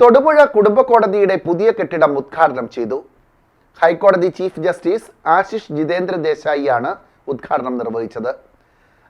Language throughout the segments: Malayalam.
തൊടുപുഴ കുടുംബ കോടതിയുടെ പുതിയ കെട്ടിടം ഉദ്ഘാടനം ചെയ്തു. ഹൈക്കോടതി ചീഫ് ജസ്റ്റിസ് ആശിഷ് ജിതേന്ദ്ര ദേശായിയാണ് ഉദ്ഘാടനം നിർവഹിച്ചത്.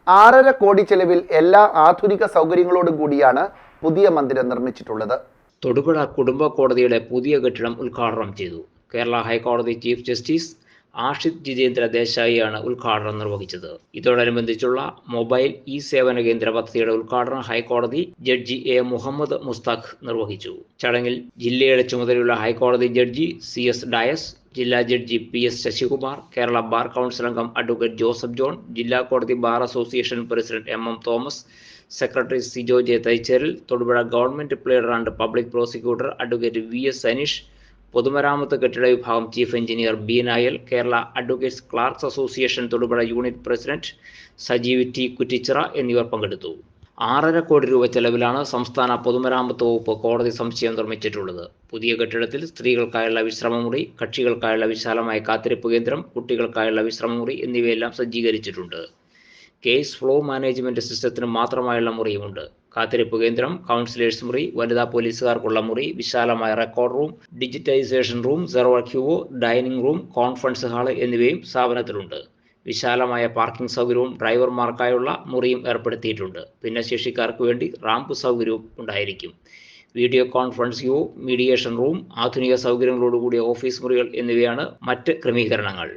ആറര കോടി ചെലവിൽ എല്ലാ ആധുനിക സൗകര്യങ്ങളോടും കൂടിയാണ് പുതിയ മന്ദിരം നിർമ്മിച്ചിട്ടുള്ളത്. തൊടുപുഴ കുടുംബ കോടതിയുടെ പുതിയ കെട്ടിടം ഉദ്ഘാടനം ചെയ്തു. കേരള ഹൈക്കോടതി ചീഫ് ജസ്റ്റിസ് ആഷിത് ജിതേന്ദ്ര ദേശായിയാണ് ഉദ്ഘാടനം നിർവഹിച്ചത്. ഇതോടനുബന്ധിച്ചുള്ള മൊബൈൽ ഇ സേവന കേന്ദ്ര പദ്ധതിയുടെ ഉദ്ഘാടനം ഹൈക്കോടതി ജഡ്ജി എ മുഹമ്മദ് മുസ്താഖ് നിർവഹിച്ചു. ചടങ്ങിൽ ജില്ലയുടെ ചുമതലയുള്ള ഹൈക്കോടതി ജഡ്ജി സി എസ് ഡയസ് ജില്ലാ judge P S Sasikumar Kerala bar council അംഗം അഡ്വക്കേറ്റ് ജോസഫ് ജോൺ ജില്ലാ കോടതി bar association president M M Thomas secretary Sijo J Thaicheril Thodupuzha government pleader and public prosecutor advocate V S Saneesh പൊതുമരാമത്ത് കെട്ടിട വിഭാഗം chief engineer B Nayal Kerala advocates clerks association Thodupuzha unit president Sajeev T Kuttichira എന്നിവർ പങ്കെടുത്തു. ആറര കോടി രൂപ ചെലവിലാണ് സംസ്ഥാന പൊതുമരാമത്ത് വകുപ്പ് കോടതി സമുച്ചയം നിർമ്മിച്ചിട്ടുള്ളത്. പുതിയ കെട്ടിടത്തിൽ സ്ത്രീകൾക്കായുള്ള വിശ്രമമുറി കക്ഷികൾക്കായുള്ള വിശാലമായ കാത്തിരിപ്പ് കേന്ദ്രം കുട്ടികൾക്കായുള്ള വിശ്രമമുറി എന്നിവയെല്ലാം സജ്ജീകരിച്ചിട്ടുണ്ട്. കേസ് ഫ്ലോ മാനേജ്മെന്റ് സിസ്റ്റത്തിന് മാത്രമായുള്ള മുറിയുമുണ്ട്. കാത്തിരിപ്പ് കേന്ദ്രം കൗൺസിലേഴ്സ് മുറി വനിതാ പോലീസുകാർക്കുള്ള മുറി വിശാലമായ record room digitisation room server queue dining room conference hall എന്നിവയും സ്ഥാപനത്തിലുണ്ട്. വിശാലമായ പാർക്കിംഗ് സൗകര്യവും ഡ്രൈവർമാർക്കായുള്ള മുറിയും ഏർപ്പെടുത്തിയിട്ടുണ്ട്. ഭിന്നശേഷിക്കാർക്ക് വേണ്ടി റാമ്പ് സൗകര്യവും ഉണ്ടായിരിക്കും. വീഡിയോ കോൺഫറൻസ് യു മീഡിയേഷൻ റൂം ആധുനിക സൗകര്യങ്ങളോടുകൂടിയ ഓഫീസ് മുറികൾ എന്നിവയാണ് മറ്റ് ക്രമീകരണങ്ങൾ.